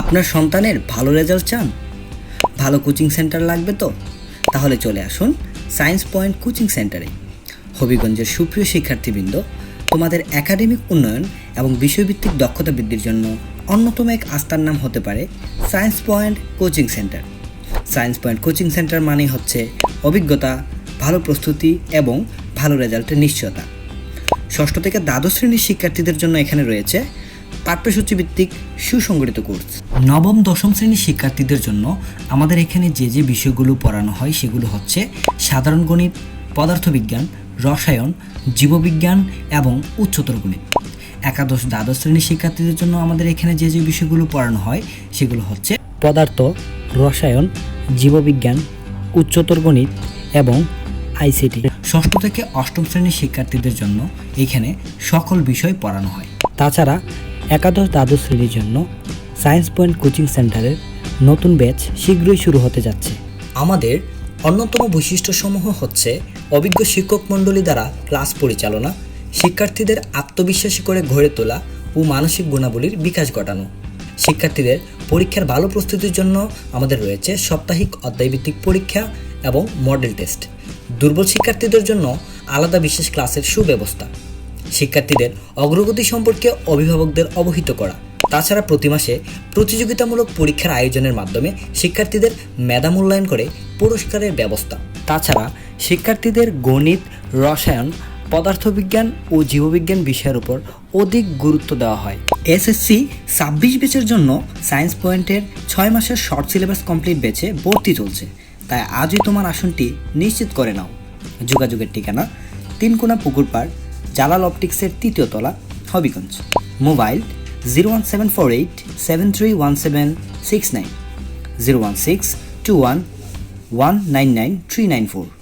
আপনার সন্তানের ভালো রেজাল্ট চান? ভালো কোচিং সেন্টার লাগবে তো? তাহলে চলে আসুন সায়েন্স পয়েন্ট কোচিং সেন্টারে। হবিগঞ্জের সুপ্রিয় শিক্ষার্থীবৃন্দ, তোমাদের একাডেমিক উন্নয়ন এবং বিষয়ভিত্তিক দক্ষতা বৃদ্ধির জন্য অন্যতম এক আস্থার নাম হতে পারে science point coaching centre. Science point coaching centre মানে হচ্ছে অভিজ্ঞতা, ভালো প্রস্তুতি এবং ভালো রেজাল্টের নিশ্চয়তা। ষষ্ঠ থেকে দ্বাদশ শ্রেণির শিক্ষার্থীদের জন্য এখানে রয়েছে পাঠ্যসূচি ভিত্তিক সুসংগঠিত কোর্স নবম, দশম শ্রেণির শিক্ষার্থীদের জন্য আমাদের এখানে যে যে বিষয়গুলো পড়ানো হয় সেগুলো হচ্ছে সাধারণ গণিত, পদার্থবিজ্ঞান, রসায়ন, জীববিজ্ঞান এবং উচ্চতর গণিত। একাদশ, দ্বাদশ শ্রেণির শিক্ষার্থীদের জন্য আমাদের এখানে যে যে বিষয়গুলো পড়ানো হয় সেগুলো হচ্ছে পদার্থ, রসায়ন, জীববিজ্ঞান, উচ্চতর গণিত এবং আইসিটি। ষষ্ঠ থেকে অষ্টম শ্রেণির শিক্ষার্থীদের জন্য এখানে সকল বিষয় পড়ানো হয়। তাছাড়া একাদশ দ্বাদশ শ্রেণির জন্য সায়েন্স পয়েন্ট কোচিং সেন্টারের নতুন ব্যাচ শীঘ্রই শুরু হতে যাচ্ছে। আমাদের অন্যতম বৈশিষ্ট্যসমূহ হচ্ছে অভিজ্ঞ শিক্ষক মণ্ডলী দ্বারা ক্লাস পরিচালনা, শিক্ষার্থীদের আত্মবিশ্বাসী করে গড়ে তোলা ও মানসিক গুণাবলীর বিকাশ ঘটানো। শিক্ষার্থীদের পরীক্ষার ভালো প্রস্তুতির জন্য আমাদের রয়েছে সাপ্তাহিক অধ্যায়ভিত্তিক পরীক্ষা এবং মডেল টেস্ট দুর্বল শিক্ষার্থীদের জন্য আলাদা বিশেষ ক্লাসের সুব্যবস্থা। শিক্ষার্থীদের অগ্রগতি সম্পর্কে অভিভাবকদের অবহিত করা। তাছাড়া প্রতি মাসে প্রতিযোগিতামূলক পরীক্ষার আয়োজনের মাধ্যমে শিক্ষার্থীদের মেধা মূল্যায়ন করে পুরস্কারের ব্যবস্থা। তাছাড়া শিক্ষার্থীদের গণিত, রসায়ন, পদার্থবিজ্ঞান ও জীববিজ্ঞান বিষয়ের উপর অধিক গুরুত্ব দেওয়া হয়। এসএসসি ছাব্বিশ ব্যাচের জন্য সায়েন্স পয়েন্টের ছয় মাসের শর্ট সিলেবাস কমপ্লিট ব্যাচে ভর্তি চলছে। তাই আজই তোমার আসনটি নিশ্চিত করে নাও। যোগাযোগের ঠিকানা তিনকোনা পুকুরপাড় জালাল অপটিক্সের তৃতীয় তলা, Habiganj. Mobile zero one seven four eight seven three one seven six nine. Zero one six two one one nine nine three nine four.